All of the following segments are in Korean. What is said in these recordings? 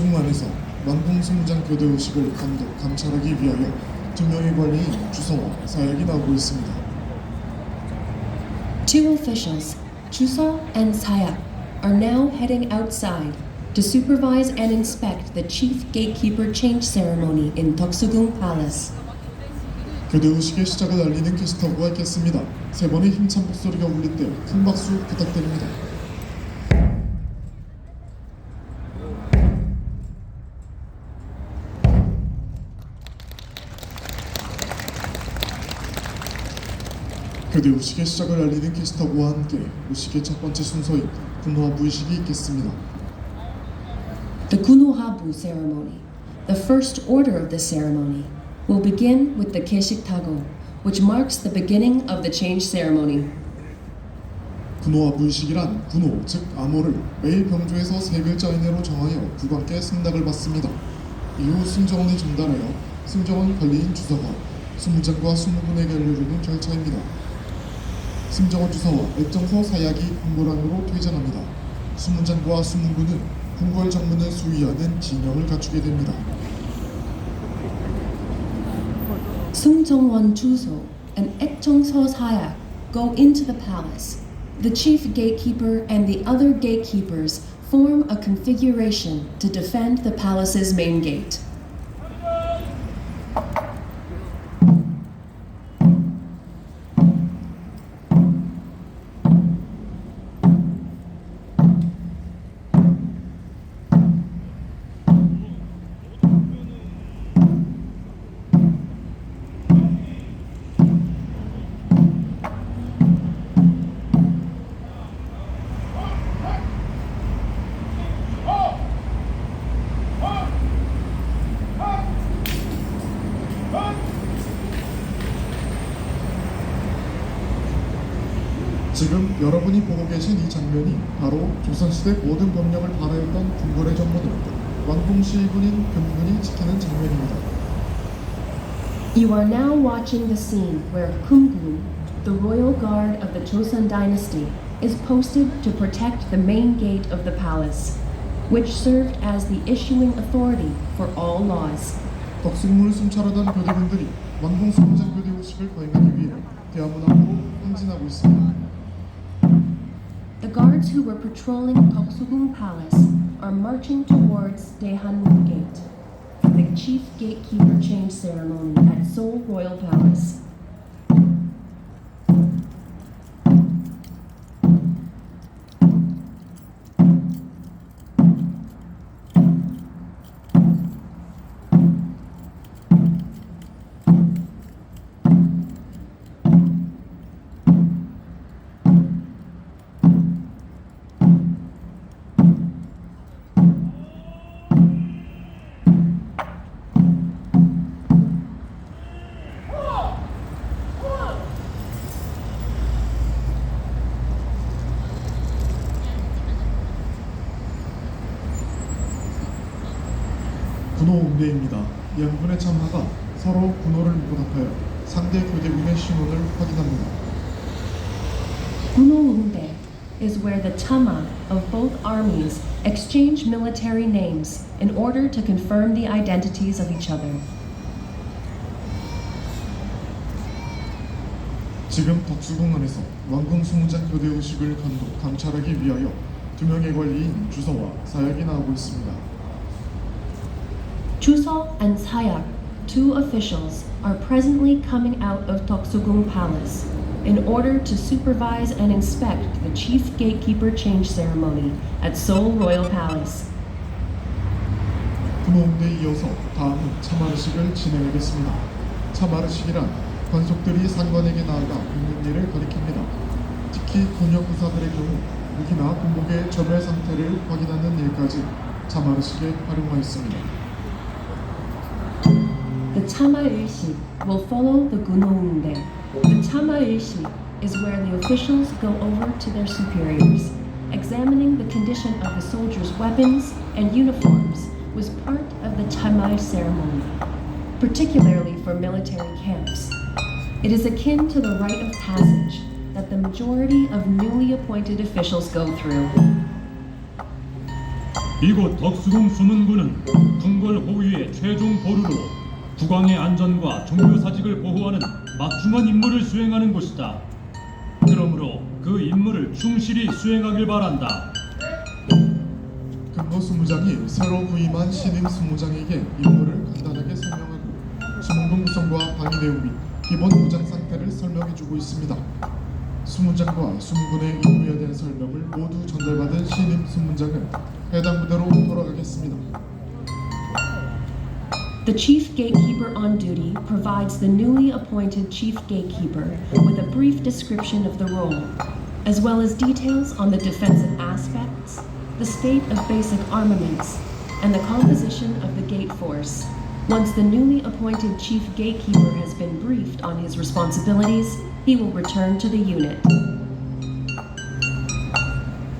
안에서 만풍승장 교대 의식을 감독, 감찰하기 위하여 두 명의 관리인 주서와 사약이 나오고 있습니다. Two officials, Chuso and Sayak, are now heading outside to supervise and inspect the chief gatekeeper change ceremony in Toksugung Palace. 교대 의식의 시작을 알리는 캐스터가 있겠습니다. 세 번의 힘찬 목소리가 울릴 때 큰 박수 부탁드립니다. 교대 의식의 시작을 알리는 캐스터와 함께 의식의 첫 번째 순서인 군호와 의식이 있겠습니다. The Kunohabu ceremony, the first order of the ceremony, will begin with the Keshiktago, which marks the beginning of the change ceremony. 군호와 무의식이란 군호, 즉 암호를 매일 병조에서 세 글자 이내로 정하여 국왕께 승낙을 받습니다. 이후 승정원에 전달하여 승정원 관리인 주서가 수무장과 수무군에게 알려주는 절차입니다. 승정원 주서와 액정서 사약이 군고랑으로 퇴장합니다. 수무장과 수무군은 궁궐 정문을 수위하는 진영을 갖추게 됩니다. Sung Jongwon Chuso and Ek Jongso Sayak go into the palace. The chief gatekeeper and the other gatekeepers form a configuration to defend the palace's main gate. 지금 여러분이 보고 계신 이 장면이 바로 조선시대 모든 병력을 발하였던 궁궐의 정문을 왕궁시 군인 금군이 지키는 장면입니다. You are now watching the scene where Kumgun, the royal guard of the Joseon dynasty, is posted to protect the main gate of the palace, which served as the issuing authority for all laws. 덕수궁을 순찰하던 교대군들이 왕궁 수문장 교대 의식을 거행하기 위해 대화문 앞으로 행진하고 있습니다. The guards who were patrolling Toksugung Palace are marching towards Daehanmun Gate for the chief gatekeeper change ceremony at Seoul Royal Palace. 군호 응대입니다. 양군의 참하가 서로 군호를 보답하여 상대 교대군의 신원을 확인합니다. Gunoungde is where the Tama of both armies exchange military names in order to confirm the identities of each other. 지금 덕수궁 안에서 왕궁 수문장 교대 의식을 감독, 감찰하기 위하여 두 명의 관리인 주서와 사약이 나오고 있습니다. Chuso and Sayak, two officials, are presently coming out of Toksugung Palace in order to supervise and inspect the chief gatekeeper change ceremony at Seoul Royal Palace. 군호응대에 이어서 다음은 참아르식을 진행하겠습니다. 참아르식이란 관속들이 상관에게 나아가 묻는 일을 가리킵니다. 특히 군역 부사들의 경우 무기나 군복의 점멸 상태를 확인하는 일까지 참아르식에 활용하였습니다. The Chama Ilshik will follow the Gunoungde. The Chama Ilshik is where the officials go over to their superiors. Examining the condition of the soldiers' weapons and uniforms was part of the Chamai ceremony, particularly for military camps. It is akin to the rite of passage that the majority of newly appointed officials go through. 이곳 덕수궁 수문군은 궁궐 호위의 최종 보루로 국왕의 안전과 종교 사직을 보호하는 막중한 임무를 수행하는 곳이다. 그러므로 그 임무를 충실히 수행하길 바란다. 근무 수무장이 새로 부임한 신임 수무장에게 임무를 간단하게 설명하고 수문군 구성과 방위 내용 및 기본 무장 상태를 설명해주고 있습니다. 수문장과 수문군의 임무에 대한 설명을 모두 전달받은 신임 수문장은 해당 부대로 돌아가겠습니다. The chief gatekeeper on duty provides the newly appointed chief gatekeeper with a brief description of the role, as well as details on the defensive aspects, the state of basic armaments, and the composition of the gate force. Once the newly appointed chief gatekeeper has been briefed on his responsibilities, he will return to the unit.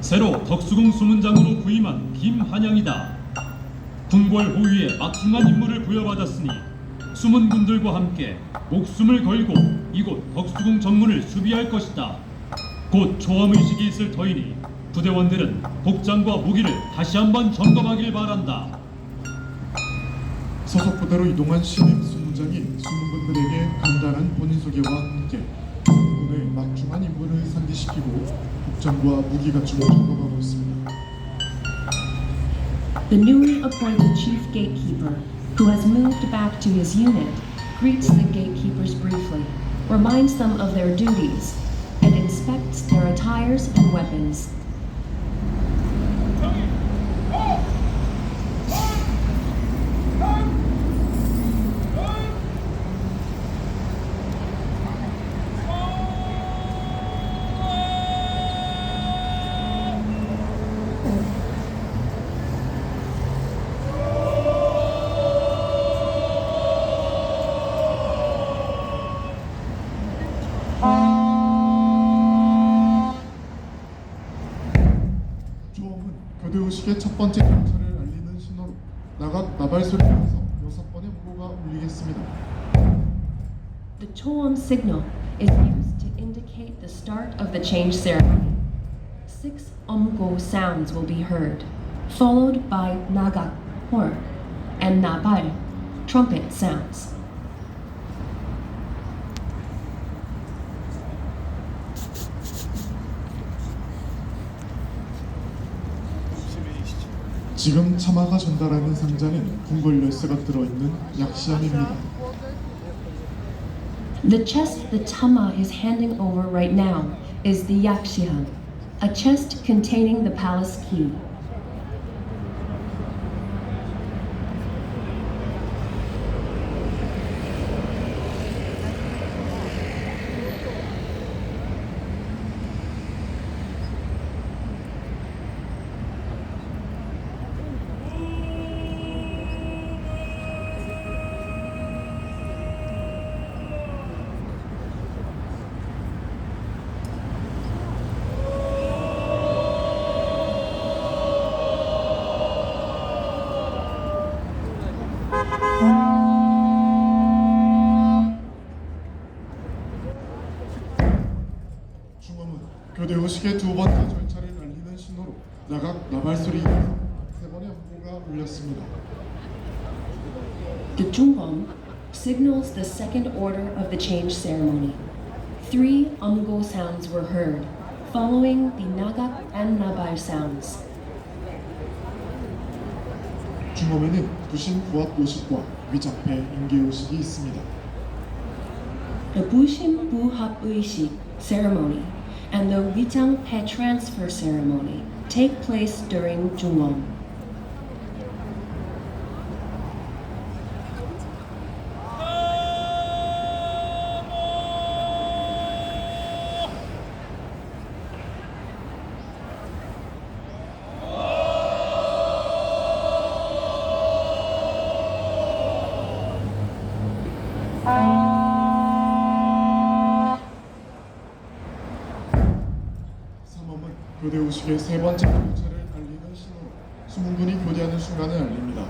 새로 덕수궁 수문장으로 부임한 김한양이다. 궁궐 호위에 막중한 임무를 부여받았으니 수문군들과 함께 목숨을 걸고 이곳 덕수궁 정문을 수비할 것이다. 곧 초함 의식이 있을 터이니 부대원들은 복장과 무기를 다시 한번 점검하길 바란다. 소속 부대로 이동한 신임 수문장이 수문군들에게 간단한 본인 소개와 함께 군의 막중한 임무를 상기시키고 복장과 무기 갖춤을 점검하고 있습니다. The newly appointed chief gatekeeper, who has moved back to his unit, greets the gatekeepers briefly, reminds them of their duties, and inspects their attires and weapons. 의식의 첫 번째 경찰을 알리는 신호로 나각 나발 소리에서 여섯 번의 무고가 울리겠습니다. The Choam signal is used to indicate the start of the change ceremony. Six umgo sounds will be heard, followed by nagak, horn, and nabal, trumpet sounds. 지금 차마가 전달하는 상자는 궁궐 열쇠가 들어있는 약시암입니다. The chest that Tama is handing over right now is the Yakshihan, a chest containing the palace key. 의식의 두 번째 절차를 알리는 신호로 나각 나발 소리에 세 번의 무고가 울렸습니다. The Jungbom signals the second order of the change ceremony. Three umgo sounds were heard, following the Nagak and Nabai sounds. 중엄에는 부신 부합 의식과 위장패 인계 의식이 있습니다. The Bushim Buhap Uishi ceremony and the Witang Pe transfer ceremony take place during Jungom. 삼엄은 교대 의식의 세 번째 절차를 알리는 신호로 수문군이 교대하는 순간을 알립니다.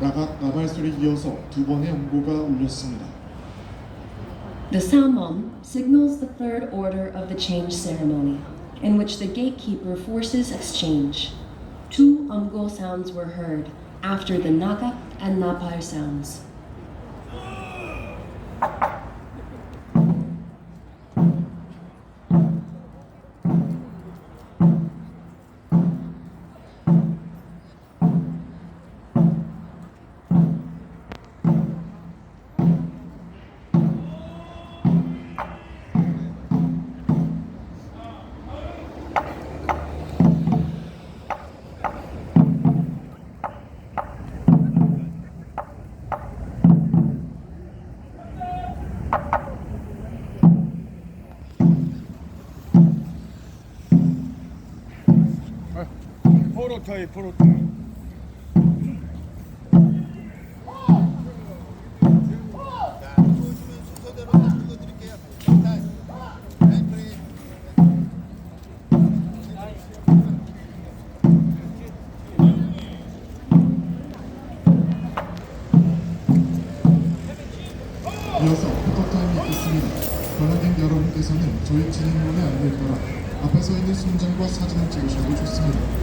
나각 나발 소리 이어서 두 번의 음고가 울렸습니다. The Samom signals the third order of the change ceremony, in which the gatekeeper forces exchange. Two umgo sounds were heard after the naga and napal sounds. 자, 라이프리. 이어서 포토타임이 있겠습니다. 관람객 여러분께서는 저희 진행문에 안내에 따라 앞에 서 있는 순장과 사진을 찍으셔도 좋습니다.